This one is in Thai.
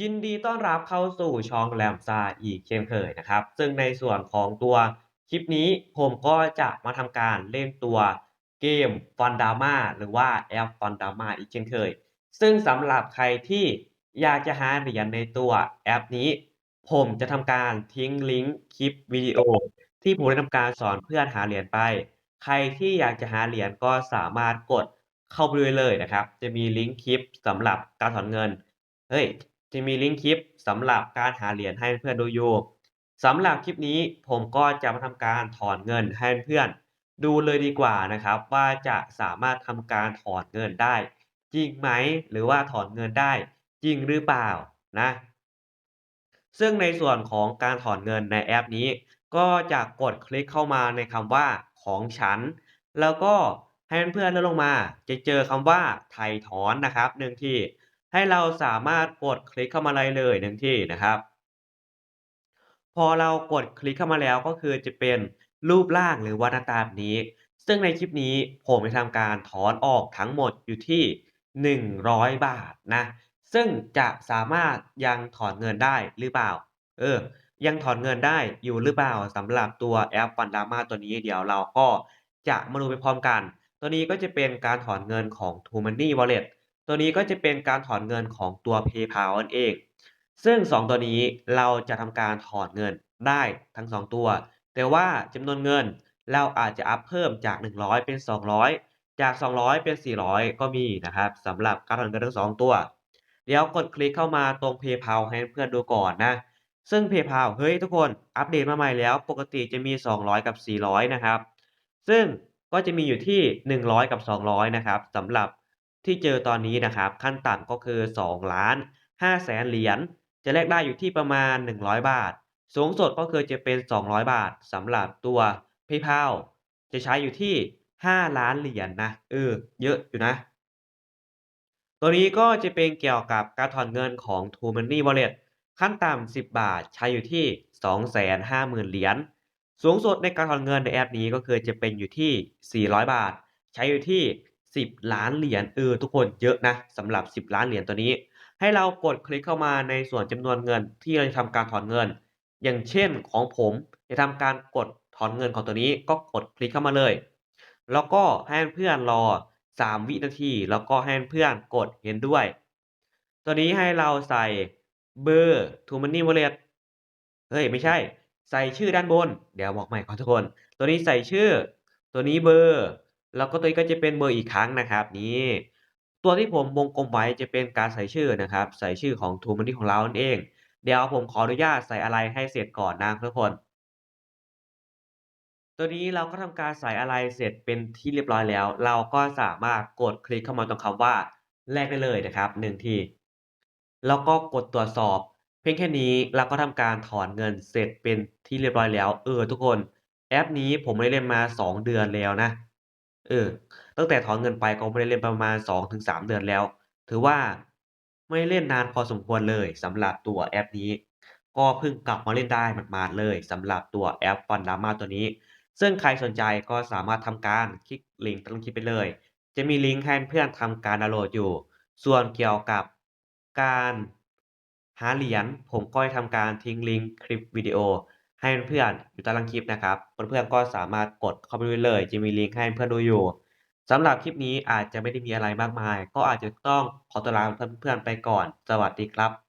ยินดีต้อนรับเข้าสู่ช่องแรมซ่าอีกเช่นเคยนะครับ ซึ่งในส่วนของตัวคลิปนี้ผมก็จะมาทำการเล่นตัวเกมฟันดามาหรือว่าแอปฟันดามาอีกเช่นเคย ซึ่งสำหรับใครที่อยากจะหาเหรียญในตัวแอปนี้ ผมจะทำการทิ้งลิงก์คลิปวิดีโอ ที่ผมได้ทำการสอนเพื่อนหาเหรียญไป ใครที่อยากจะหาเหรียญก็สามารถกดเข้าไปดูเลยนะครับ จะมีลิงก์คลิปสำหรับการถอนเงิน เฮ้ย จะมีลิงก์คลิปสำหรับการหาเหรียญให้เพื่อนดูอยู่สำหรับคลิปนี้ผมก็จะมาทำการถอนเงินให้เพื่อนดูเลยดีกว่านะครับ ว่าจะสามารถทำการถอนเงินได้ จริงไหมหรือว่าถอนเงินได้ จริงหรือเปล่านะซึ่งในส่วนของการถอนเงินในแอปนี้ ก็จะกดคลิกเข้ามาในคำว่าของฉัน แล้วก็ให้เพื่อนๆเลื่อนลงมา จะเจอคำว่าไถ่ถอนนะครับหนึ่งที่ ให้เราสามารถกดคลิกเข้ามาเลยเลยหนึ่งที่นะครับ พอเรากดคลิกเข้ามาแล้วก็คือจะเป็นรูปร่างหรือว่าหน้าตาแบบนี้ ซึ่งในคลิปนี้ผมจะทำการถอนออกทั้งหมดอยู่ที่ 100 บาทนะ ซึ่งจะสามารถยังถอนเงินได้หรือเปล่า เออ ยังถอนเงินได้อยู่หรือเปล่าสำหรับตัวแอป Fundama ตัวนี้เดี๋ยวเราก็จะมาดูไปพร้อมกัน ตัวนี้ก็จะเป็นการถอนเงินของ True Money Wallet ตัวนี้ก็จะเป็นการถอนเงินของตัว PayPal นั่นเอง ซึ่ง 2 ตัวนี้เราจะทำการถอนเงินได้ทั้ง 2 ตัว แต่ว่าจำนวนเงินเราอาจจะอัปเพิ่มจาก 100 เป็น 200 จาก 200 เป็น 400 ก็มีนะครับสำหรับการถอนเงินทั้ง 2 ตัว เดี๋ยวกดคลิกเข้ามาตรง PayPal ให้เพื่อนดูก่อนนะ ซึ่ง PayPal เฮ้ยทุกคนอัปเดตมาใหม่แล้ว ปกติจะมี 200 กับ 400 นะครับ ซึ่งก็จะมีอยู่ที่ 100 กับ 200 นะครับสำหรับ ที่เจอตอนนี้นะครับ ขั้นต่ำก็คือ 2 ล้าน5แสนเหรียญจะแลกได้อยู่ที่ประมาณ 100 บาท สูงสุดก็คือจะเป็น 200 บาทสำหรับตัว PayPal จะใช้อยู่ที่ 5 ล้านเหรียญนะเออเยอะอยู่นะ ตัวนี้ก็จะเป็นเกี่ยวกับการถอนเงินของ True Money Wallet ขั้นต่ำ 10 บาทใช้อยู่ที่ 250,000 เหรียญสูงสุดในการถอนเงินในแอปนี้ก็คือจะเป็นอยู่ที่ 400 บาท ใช้อยู่ที่ 10 ล้านเหรียญเออทุกคนเยอะนะสำหรับ 10 ล้านเหรียญตัวนี้ ให้เรากดคลิกเข้ามาในส่วนจำนวนเงินที่เราจะทำการถอนเงิน อย่างเช่นของผมจะทำการกดถอนเงินของตัวนี้ก็กดคลิกเข้ามาเลย แล้วก็ให้เพื่อนรอ 3 วินาที แล้วก็ให้เพื่อนกดเห็นด้วย ตัวนี้ให้เราใส่เบอร์ True Money Wallet เฮ้ยไม่ใช่ ใส่ชื่อด้านบน เดี๋ยวบอกใหม่ก่อนทุกคน ตัวนี้ใส่ชื่อ ตัวนี้เบอร์ แล้วก็ตัวนี้ก็จะเป็นเบอร์อีกครั้งนะครับนี่ตัวที่ผมวงกลมไว้จะเป็นการใส่ชื่อนะครับ ใส่ชื่อของ True Money ของเรานั่นเอง เดี๋ยวผมขออนุญาตใส่อะไรให้เสร็จก่อนนะทุกคน ตัวนี้เราก็ทำการใส่อะไรเสร็จเป็นที่เรียบร้อยแล้ว เราก็สามารถกดคลิกเข้ามาตรงคำว่าแลกได้เลยนะครับ1ทีแล้วก็กดตรวจสอบ เพียงแค่นี้เราก็ทำการถอนเงินเสร็จเป็นที่เรียบร้อยแล้ว เออทุกคน แอปนี้ผมไม่ได้เล่นมา 2 เดือนแล้วนะ เออ ตั้งแต่ถอนเงินไปก็ไม่ได้เล่นประมาณ 2-3 เดือนแล้ว ถือว่าไม่ได้เล่นนานพอสมควรเลยสำหรับตัวแอปนี้ ก็เพิ่งกลับมาเล่นได้หมาด ๆ เลยสำหรับตัวแอป Fundama ตัวนี้ ซึ่งใครสนใจก็สามารถทำการคลิกลิงก์ใต้คลิปไปเลย จะมีลิงก์ให้เพื่อนทำการดาวน์โหลดอยู่ ส่วนเกี่ยวกับการหาเหรียญผมก็ได้ทำการทิ้งลิงก์คลิปวิดีโอ ให้เพื่อนๆอยู่ใต้ล่างคลิปนะครับเพื่อนๆก็สามารถกดเข้าไปดูเลยจะมีลิงก์ให้เพื่อนดูอยู่สำหรับคลิปนี้อาจจะไม่ได้มีอะไรมากมาย ก็อาจจะต้องขอตัวลาเพื่อนๆไปก่อน สวัสดีครับ